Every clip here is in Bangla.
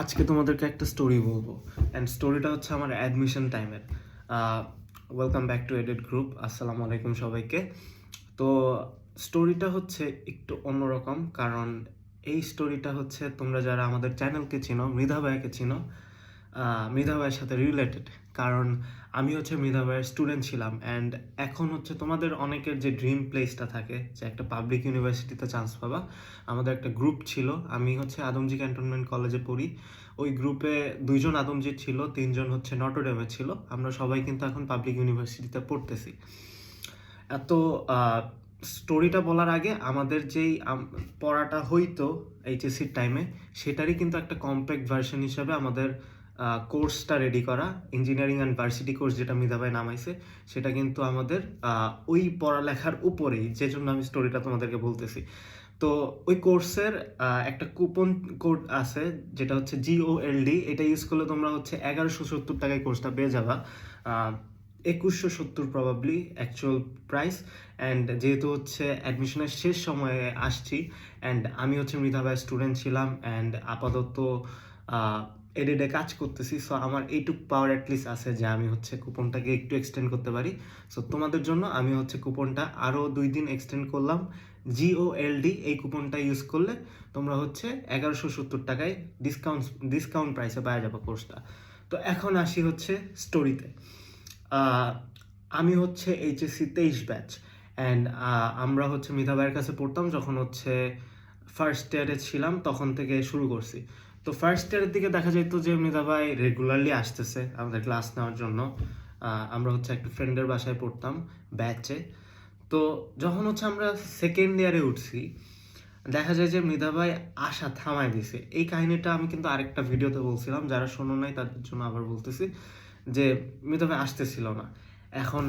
আজকে তোমাদেরকে একটা স্টোরি বলব। অ্যান্ড স্টোরিটা হচ্ছে আমার অ্যাডমিশন টাইমের welcome back to aided group আসসালামু আলাইকুম সবাইকে। তো স্টোরিটা হচ্ছে একটু অন্যরকম, কারণ এই স্টোরিটা হচ্ছে তোমরা যারা আমাদের চ্যানেলকে চিনো, মৃধা ভাইকে চিনো মৃধা ভাইয়ের সাথে রিলেটেড কারণ আমি হচ্ছে মৃধা ভাইয়ের স্টুডেন্ট ছিলাম অ্যান্ড এখন হচ্ছে তোমাদের অনেকের যে ড্রিম প্লেসটা থাকে, যে একটা পাবলিক ইউনিভার্সিটিতে চান্স পাবা, আমাদের একটা গ্রুপ ছিল, আমি হচ্ছে আদমজি ক্যান্টনমেন্ট কলেজে পড়ি, ওই গ্রুপে দুইজন আদমজি ছিল, তিনজন হচ্ছে নটরডেমে ছিল, আমরা সবাই কিন্তু এখন পাবলিক ইউনিভার্সিটিতে পড়তেছি। এত স্টোরিটা বলার আগে আমাদের যেই পড়াটা হইতো এইচএসসির টাইমে সেটারই কিন্তু একটা কম্প্যাক্ট ভার্সন হিসাবে আমাদের কোর্সটা রেডি করা ইঞ্জিনিয়ারিং অ্যান্ড ভার্সিটি কোর্স যেটা মিধাবাই নামাইছে, সেটা কিন্তু আমাদের ওই পড়ালেখার উপরেই, যে জন্য আমি স্টোরিটা তোমাদেরকে বলতেছি। তো ওই কোর্সের একটা কুপন কোড আছে, যেটা হচ্ছে জিওএলডি এটা ইউজ করলে তোমরা হচ্ছে এগারোশো সত্তর টাকায় কোর্সটা পেয়ে যাবা। একুশশো সত্তর প্রবাবলি অ্যাকচুয়াল প্রাইস অ্যান্ড যেহেতু হচ্ছে অ্যাডমিশনের শেষ সময়ে আসছি অ্যান্ড আমি হচ্ছে মৃধাবাই স্টুডেন্ট ছিলাম অ্যান্ড আপাতত এডেডে কাজ করতেছি সো আমার এইটুক পাওয়ার অ্যাটলিস্ট আছে যে আমি হচ্ছে কুপনটাকে একটু এক্সটেন্ড করতে পারি। সো তোমাদের জন্য আমি হচ্ছে কুপনটা আরও দুই দিন এক্সটেন্ড করলাম। জিও জিওএলডি এই কুপনটা ইউজ করলে তোমরা হচ্ছে এগারোশো সত্তর টাকায় ডিসকাউন্ট ডিসকাউন্ট প্রাইসে পাওয়া যাবে কোর্সটা তো এখন আসি হচ্ছে স্টোরিতে আমি হচ্ছে এইচএসসি তেইশ ব্যাচ অ্যান্ড আমরা হচ্ছে মিধাবাইয়ের কাছে পড়তাম যখন হচ্ছে ফার্স্ট ইয়ারে ছিলাম, তখন থেকে শুরু করছি। তো ফার্স্ট ইয়ারের দিকে দেখা যেত যে মিধাবাই রেগুলারলি আসতেছে আমাদের ক্লাস নেওয়ার জন্য। আমরা হচ্ছে একটা ফ্রেন্ডের বাসায় পড়তাম ব্যাচে তো যখন হচ্ছে আমরা সেকেন্ড ইয়ারে উঠছি, দেখা যায় যে মৃধাবাই আশা থামায় দিছে। এই কাহিনীটা আমি কিন্তু আরেকটা ভিডিওতে বলছিলাম, যারা শোনো নাই তাদের জন্য আবার বলতেছি যে মৃধাবাই আসতেছিল না। এখন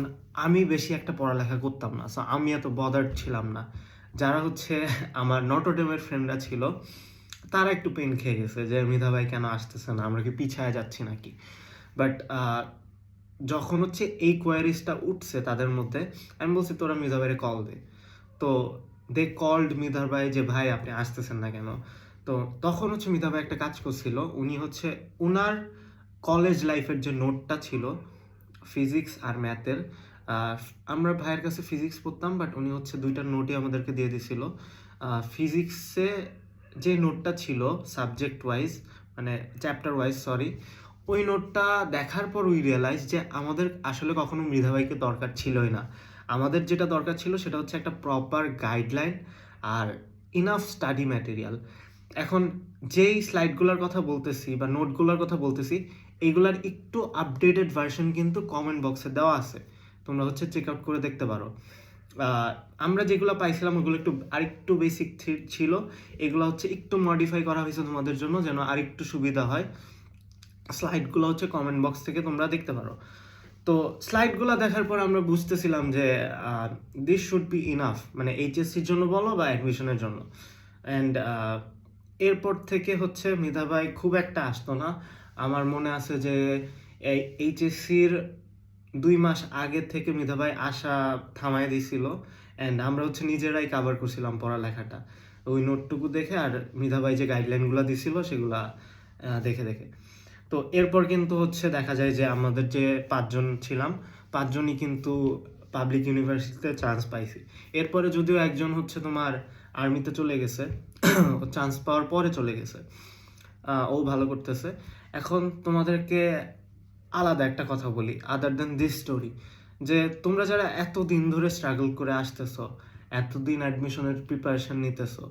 আমি বেশি একটা পড়ালেখা করতাম না সো আমি এত বদার ছিলাম না। যারা হচ্ছে আমার নটোডেমের ফ্রেন্ডরা ছিল তারা একটু পেন খেয়ে গেছে যে মৃধাবাই কেন আসতেছে না? আমরা কি পিছায় যাচ্ছি নাকি? বাট যখন হচ্ছে এই কোয়ারিজটা উঠছে তাদের মধ্যে, আমি বলছি, তোরা মৃধাবাইরে কল দে। তো দে কল্ড মিধার ভাই যে, ভাই, আপনি আসতেছেন না কেন? তো, তখন হচ্ছে মিধা ভাই একটা কাজ করছিল, উনি হচ্ছে উনার কলেজ লাইফের যে নোটটা ছিল ফিজিক্স আর ম্যাথের আমরা ভাইয়ের কাছে ফিজিক্স পড়তাম বাট উনি হচ্ছে দুইটা নোটই আমাদেরকে দিয়ে দিছিল। ফিজিক্সে যে নোটটা ছিল সাবজেক্ট ওয়াইজ মানে চ্যাপ্টার ওয়াইজ সরি ওই নোটটা দেখার পর উই রিয়েলাইজ যে আমাদের আসলে কখনো মৃধাবাইকে দরকার ছিলই না। আমাদের যেটা দরকার ছিল সেটা হচ্ছে একটা প্রপার গাইডলাইন আর ইনাফ স্টাডি ম্যাটেরিয়াল এখন যেই স্লাইডগুলোর কথা বলতেছি বা নোটগুলোর কথা বলতেছি এইগুলার একটু আপডেটেড ভার্সন কিন্তু কমেন্ট বক্সে দেওয়া আছে। তোমরা হচ্ছে চেক আউট করে দেখতে পারো। আমরা যেগুলো পাইছিলাম ওগুলো একটু, আরেকটু বেসিক ছিল। এগুলো হচ্ছে একটু মডিফাই করা হয়েছে তোমাদের জন্য যেন আরেকটু সুবিধা হয়। স্লাইডগুলো হচ্ছে কমেন্ট বক্স থেকে তোমরা দেখতে পারো। তো স্লাইডগুলো দেখার পর আমরা বুঝতেছিলাম যে দিস শুড বি ইনাফ মানে এইচএসসির জন্য বলো বা অ্যাডমিশনের জন্য। অ্যান্ড এরপর থেকে হচ্ছে মিধাবাই খুব একটা আসতো না। আমার মনে আছে যে, এই এইচএসসির দুই মাস আগে থেকে মিধাবাই আসা থামায় দিছিল অ্যান্ড আমরা হচ্ছে নিজেরাই কাভার করছিলাম পড়ালেখাটা। ওই নোটটুকু দেখে আর মিধাবাই যে গাইডলাইনগুলো দিছিল সেগুলা দেখে দেখে। তো এরপর কিন্তু হচ্ছে দেখা যায় যে আমাদের যে পাঁচজন ছিলাম, পাঁচজনই কিন্তু পাবলিক ইউনিভার্সিটিতে চান্স পাইছি। এরপরে যদিও একজন হচ্ছে তোমার আর্মিতে চলে গেছে চান্স পাওয়ার পরে চলে গেছে। ও ভালো করতেছে। এখন তোমাদেরকে আলাদা একটা কথা বলি আদার দেন দিস স্টোরি যে তোমরা যারা এত দিন ধরে স্ট্রাগল করে আসতেছো, এতদিন অ্যাডমিশনের প্রিপারেশন নিতেছো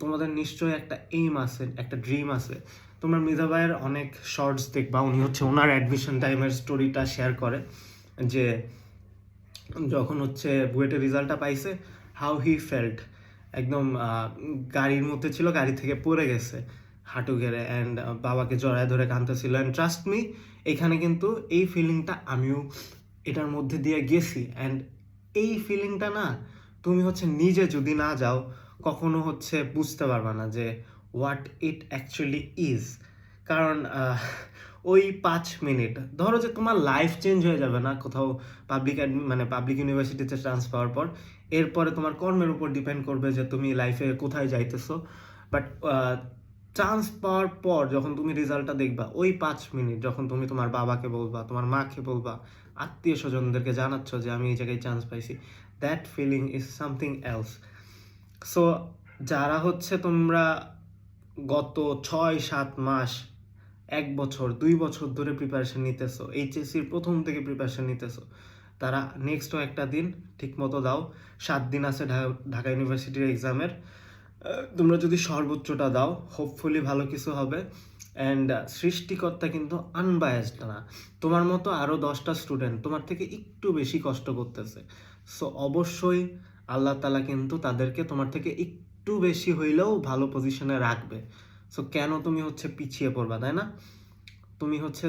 তোমাদের নিশ্চয়ই একটা এইম আছে, একটা ড্রিম আছে। তোমরা মৃধাবাইয়ের অনেক শর্টস দেখবা, উনি হচ্ছে ওনার অ্যাডমিশন টাইমের স্টোরিটা শেয়ার করে, যে যখন হচ্ছে বুয়েটের রেজাল্টটা পাইছে হাউ হি ফেল্ট একদম গাড়ির মধ্যে ছিল, গাড়ি থেকে পড়ে গেছে। হাঁটু গেড়ে অ্যান্ড বাবাকে জড়ায় ধরে কাঁদতেছিল। অ্যান্ড ট্রাস্ট মি এখানে কিন্তু এই ফিলিংটা আমিও এটার মধ্যে দিয়ে গেছি। অ্যান্ড এই ফিলিংটা না, তুমি হচ্ছে নিজে যদি না যাও, কখনো হচ্ছে বুঝতে পারবা না যে হোয়াট ইট অ্যাকচুয়ালি ইজ কারণ ওই পাঁচ মিনিট, ধরো যে তোমার লাইফ চেঞ্জ হয়ে যাবে না কোথাও পাবলিক মানে পাবলিক ইউনিভার্সিটিতে চান্স পাওয়ার পর। এরপরে তোমার কর্মের উপর ডিপেন্ড করবে যে তুমি লাইফে কোথায় যাইতেছো। বাট চান্স পাওয়ার পর যখন তুমি রেজাল্টটা দেখবা, ওই পাঁচ মিনিট যখন তুমি তোমার বাবাকে বলবা, তোমার মাকে বলবা, আত্মীয় স্বজনদেরকে জানাচ্ছ যে আমি এই জায়গায় চান্স পাইছি that feeling is something else so যারা হচ্ছে তোমরা গত ছয়, সাত মাস, এক বছর, দুই বছর ধরে প্রিপারেশন নিতেছো এইচএসসির প্রথম থেকে প্রিপারেশন নিতেছো, তারা নেক্সটও একটা দিন ঠিকমতো দাও। সাত দিন আছে ঢাকা ইউনিভার্সিটির এক্সামের তোমরা যদি সর্বোচ্চটা দাও হোপফুলি ভালো কিছু হবে। অ্যান্ড সৃষ্টিকর্তা কিন্তু আনবায়াসড না। তোমার মতো আরও দশটা স্টুডেন্ট তোমার থেকে একটু বেশি কষ্ট করতেছে। সো অবশ্যই আল্লাহ তালা কিন্তু তাদেরকে তোমার থেকে একটু বেশি হইলেও ভালো পজিশনে রাখবে। সো কেন তুমি হচ্ছে পিছিয়ে পড়বা, তাই না? তুমি হচ্ছে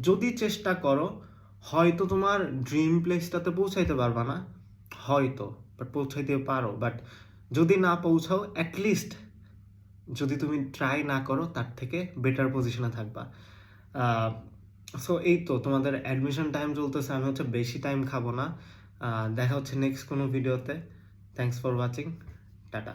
যদি চেষ্টা করো, হয়তো তোমার ড্রিম প্লেসটাতে পৌঁছাইতে পারবা না। হয়তো বাট পৌঁছাইতে পারো। বাট যদি না পৌঁছাও অ্যাটলিস্ট যদি তুমি ট্রাই না করো, তার থেকে বেটার পজিশনে থাকবা। সো এই তো তোমাদের অ্যাডমিশন টাইম চলতেছে, আমি হচ্ছে বেশি টাইম খাব না। দেখা হচ্ছে নেক্সট কোনো ভিডিওতে থ্যাংকস ফর ওয়াচিং টাটা।